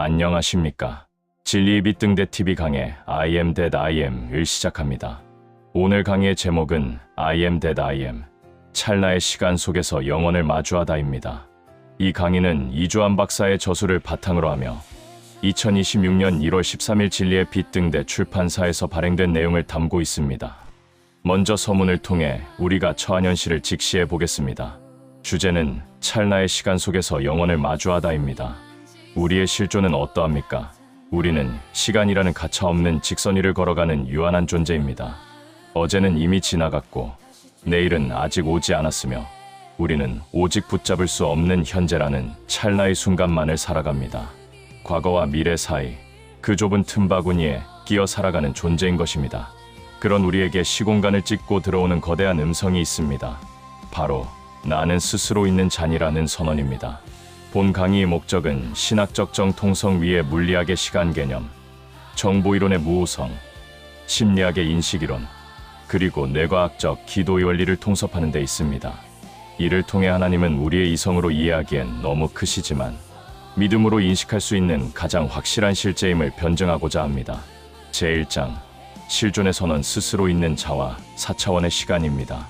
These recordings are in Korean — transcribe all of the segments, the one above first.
안녕하십니까. 진리의 빛등대 TV 강의 I am that I am을 시작합니다. 오늘 강의의 제목은 I am that I am. 찰나의 시간 속에서 영혼을 마주하다입니다. 이 강의는 이주환 박사의 저술을 바탕으로 하며 2026년 1월 13일 진리의 빛등대 출판사에서 발행된 내용을 담고 있습니다. 먼저 서문을 통해 우리가 처한 현실을 직시해 보겠습니다. 주제는 찰나의 시간 속에서 영혼을 마주하다입니다. 우리의 실존은 어떠합니까? 우리는 시간이라는 가차없는 직선 위를 걸어가는 유한한 존재입니다. 어제는 이미 지나갔고 내일은 아직 오지 않았으며 우리는 오직 붙잡을 수 없는 현재라는 찰나의 순간만을 살아갑니다. 과거와 미래 사이 그 좁은 틈바구니에 끼어 살아가는 존재인 것입니다. 그런 우리에게 시공간을 찍고 들어오는 거대한 음성이 있습니다. 바로 나는 스스로 있는 잔이라는 선언입니다. 본 강의의 목적은 신학적 정통성 위의 물리학의 시간 개념, 정보이론의 무호성, 심리학의 인식이론, 그리고 뇌과학적 기도의 원리를 통섭하는 데 있습니다. 이를 통해 하나님은 우리의 이성으로 이해하기엔 너무 크시지만 믿음으로 인식할 수 있는 가장 확실한 실제임을 변증하고자 합니다. 제1장 실존의 선언 스스로 있는 자와 4차원의 시간입니다.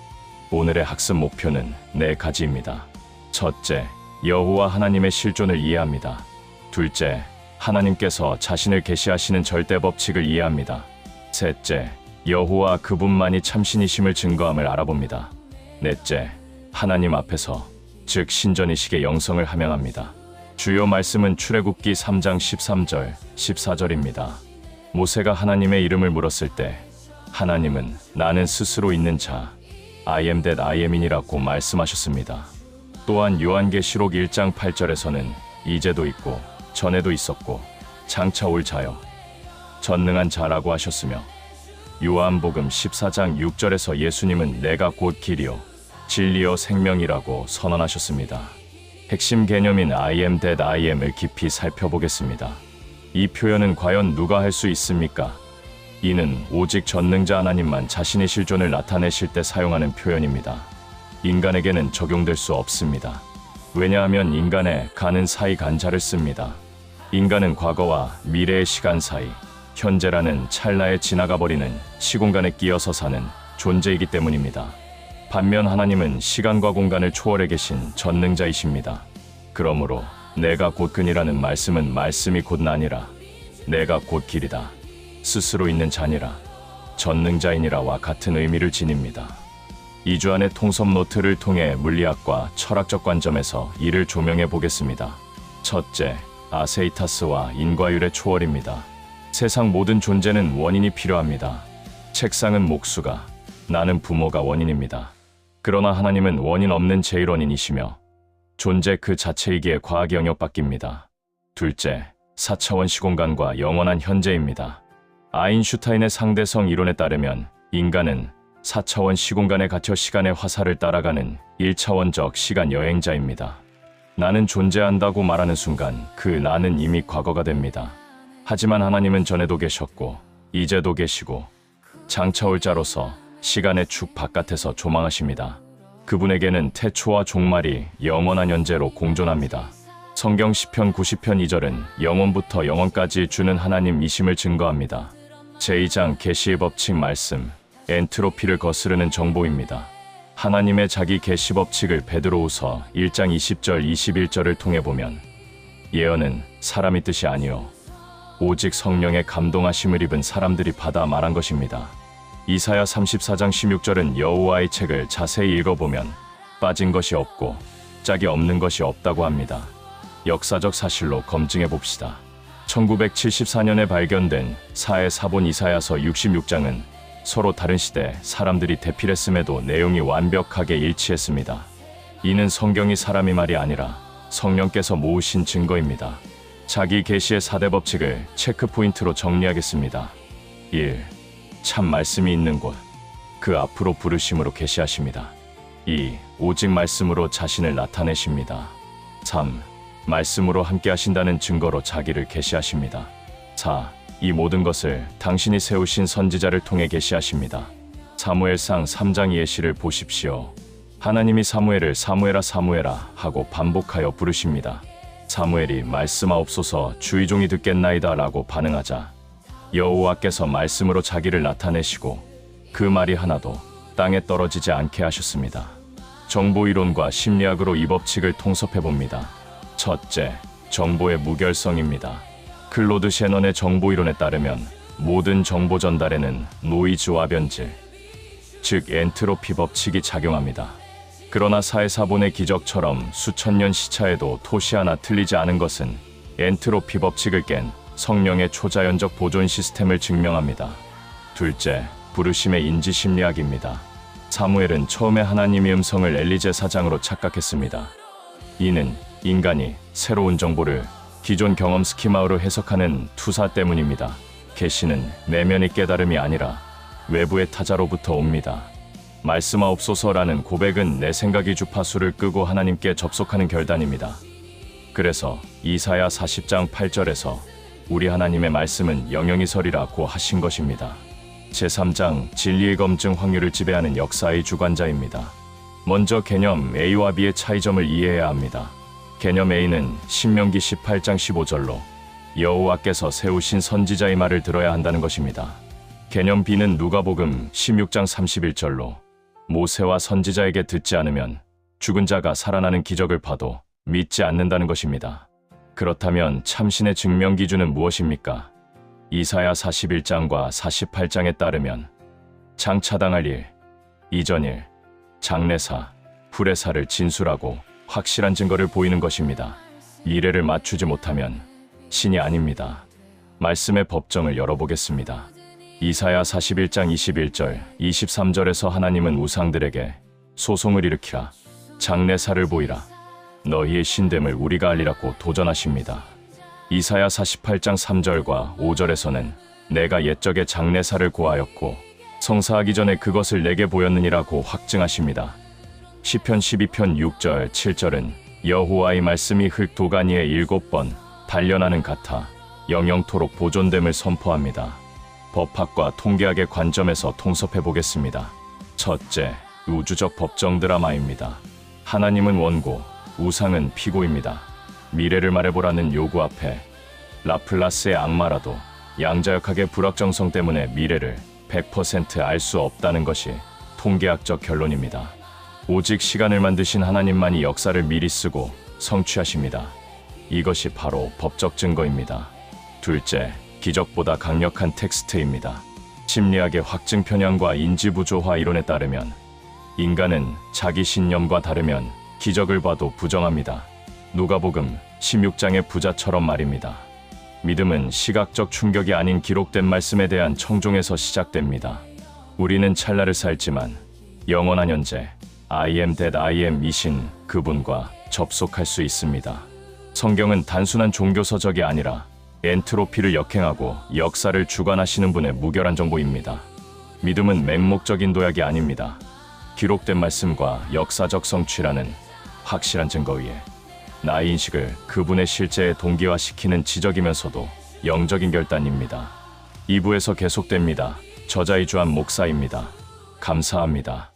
오늘의 학습 목표는 네 가지입니다. 첫째, 여호와 하나님의 실존을 이해합니다. 둘째, 하나님께서 자신을 계시하시는 절대 법칙을 이해합니다. 셋째, 여호와 그분만이 참신이심을 증거함을 알아봅니다. 넷째, 하나님 앞에서 즉 신전이식의 영성을 함양합니다. 주요 말씀은 출애굽기 3장 13절, 14절입니다. 모세가 하나님의 이름을 물었을 때 하나님은 나는 스스로 있는 자 I am that I am이라고 말씀하셨습니다. 또한 요한계시록 1장 8절에서는 이제도 있고 전에도 있었고 장차 올 자여 전능한 자라고 하셨으며 요한복음 14장 6절에서 예수님은 내가 곧 길이요 진리요 생명이라고 선언하셨습니다. 핵심 개념인 I am that I am을 깊이 살펴보겠습니다. 이 표현은 과연 누가 할 수 있습니까? 이는 오직 전능자 하나님만 자신의 실존을 나타내실 때 사용하는 표현입니다. 인간에게는 적용될 수 없습니다. 왜냐하면 인간의 가는 사이 간자를 씁니다. 인간은 과거와 미래의 시간 사이, 현재라는 찰나에 지나가 버리는 시공간에 끼어서 사는 존재이기 때문입니다. 반면 하나님은 시간과 공간을 초월해 계신 전능자이십니다. 그러므로 내가 곧 근이라는 말씀은 말씀이 곧 나니라. 내가 곧 길이다. 스스로 있는 자니라. 전능자이니라와 같은 의미를 지닙니다. 2주안의 통섭 노트를 통해 물리학과 철학적 관점에서 이를 조명해 보겠습니다. 첫째, 아세이타스와 인과율의 초월입니다. 세상 모든 존재는 원인이 필요합니다. 책상은 목수가, 나는 부모가 원인입니다. 그러나 하나님은 원인 없는 제1원인이시며 존재 그 자체이기에 과학의 영역 바뀝니다. 둘째, 4차원 시공간과 영원한 현재입니다. 아인슈타인의 상대성 이론에 따르면 인간은 4차원 시공간에 갇혀 시간의 화살을 따라가는 1차원적 시간 여행자입니다. 나는 존재한다고 말하는 순간 그 나는 이미 과거가 됩니다. 하지만 하나님은 전에도 계셨고 이제도 계시고 장차 올 자로서 시간의 축 바깥에서 조망하십니다. 그분에게는 태초와 종말이 영원한 현재로 공존합니다. 성경 시편 90편 2절은 영원부터 영원까지 주는 하나님이심을 증거합니다. 제2장 계시의 법칙 말씀 엔트로피를 거스르는 정보입니다. 하나님의 자기 계시 법칙을 베드로우서 1장 20절 21절을 통해 보면 예언은 사람의 뜻이 아니요 오직 성령의 감동하심을 입은 사람들이 받아 말한 것입니다. 이사야 34장 16절은 여호와의 책을 자세히 읽어보면 빠진 것이 없고 짝이 없는 것이 없다고 합니다. 역사적 사실로 검증해 봅시다. 1974년에 발견된 사해 사본 이사야서 66장은 서로 다른 시대 사람들이 대필했음에도 내용이 완벽하게 일치했습니다. 이는 성경이 사람의 말이 아니라 성령께서 모으신 증거입니다. 자기 계시의 4대 법칙을 체크 포인트로 정리하겠습니다. 1. 참 말씀이 있는 곳. 그 앞으로 부르심으로 계시하십니다. 2. 오직 말씀으로 자신을 나타내십니다. 3. 말씀으로 함께 하신다는 증거로 자기를 계시하십니다. 4. 이 모든 것을 당신이 세우신 선지자를 통해 계시하십니다. 사무엘상 3장 예시를 보십시오. 하나님이 사무엘을 사무엘아 사무엘아 하고 반복하여 부르십니다. 사무엘이 말씀하옵소서 주의종이 듣겠나이다 라고 반응하자 여호와께서 말씀으로 자기를 나타내시고 그 말이 하나도 땅에 떨어지지 않게 하셨습니다. 정보 이론과 심리학으로 이 법칙을 통섭해 봅니다. 첫째, 정보의 무결성입니다. 클로드 셰넌의 정보 이론에 따르면 모든 정보 전달에는 노이즈와 변질, 즉 엔트로피 법칙이 작용합니다. 그러나 사회사본의 기적처럼 수천 년 시차에도 토시 하나 틀리지 않은 것은 엔트로피 법칙을 깬 성령의 초자연적 보존 시스템을 증명합니다. 둘째, 부르심의 인지 심리학입니다. 사무엘은 처음에 하나님의 음성을 엘리제 사장으로 착각했습니다. 이는 인간이 새로운 정보를 기존 경험 스키마로 해석하는 투사 때문입니다. 계시는 내면의 깨달음이 아니라 외부의 타자로부터 옵니다. 말씀하옵소서라는 고백은 내 생각이 주파수를 끄고 하나님께 접속하는 결단입니다. 그래서 이사야 40장 8절에서 우리 하나님의 말씀은 영영이 설이라고 하신 것입니다. 제3장 진리의 검증 확률을 지배하는 역사의 주관자입니다. 먼저 개념 A와 B의 차이점을 이해해야 합니다. 개념 A는 신명기 18장 15절로 여호와께서 세우신 선지자의 말을 들어야 한다는 것입니다. 개념 B는 누가복음 16장 31절로 모세와 선지자에게 듣지 않으면 죽은 자가 살아나는 기적을 봐도 믿지 않는다는 것입니다. 그렇다면 참신의 증명 기준은 무엇입니까? 이사야 41장과 48장에 따르면 장차당할 일, 이전 일, 장례사, 후레사를 진술하고 확실한 증거를 보이는 것입니다. 미래를 맞추지 못하면 신이 아닙니다. 말씀의 법정을 열어보겠습니다. 이사야 41장 21절, 23절에서 하나님은 우상들에게 소송을 일으키라, 장례사를 보이라, 너희의 신됨을 우리가 알리라고 도전하십니다. 이사야 48장 3절과 5절에서는 내가 옛적에 장례사를 고하였고 성사하기 전에 그것을 내게 보였느니라고 확증하십니다. 시편 12편 6절 7절은 여호와의 말씀이 흙 도가니에 일곱 번 단련하는 같아 영영토록 보존됨을 선포합니다. 법학과 통계학의 관점에서 통섭해 보겠습니다. 첫째, 우주적 법정 드라마입니다. 하나님은 원고, 우상은 피고입니다. 미래를 말해보라는 요구 앞에 라플라스의 악마라도 양자역학의 불확정성 때문에 미래를 100%알 수 없다는 것이 통계학적 결론입니다. 오직 시간을 만드신 하나님만이 역사를 미리 쓰고 성취하십니다. 이것이 바로 법적 증거입니다. 둘째, 기적보다 강력한 텍스트입니다. 심리학의 확증 편향과 인지 부조화 이론에 따르면 인간은 자기 신념과 다르면 기적을 봐도 부정합니다. 누가복음 16장의 부자처럼 말입니다. 믿음은 시각적 충격이 아닌 기록된 말씀에 대한 청종에서 시작됩니다. 우리는 찰나를 살지만 영원한 현재 I am that I am 이신 그분과 접속할 수 있습니다. 성경은 단순한 종교 서적이 아니라 엔트로피를 역행하고 역사를 주관하시는 분의 무결한 정보입니다. 믿음은 맹목적인 도약이 아닙니다. 기록된 말씀과 역사적 성취라는 확실한 증거 위에 나의 인식을 그분의 실제에 동기화시키는 지적이면서도 영적인 결단입니다. 2부에서 계속됩니다. 저자의 주한 목사입니다. 감사합니다.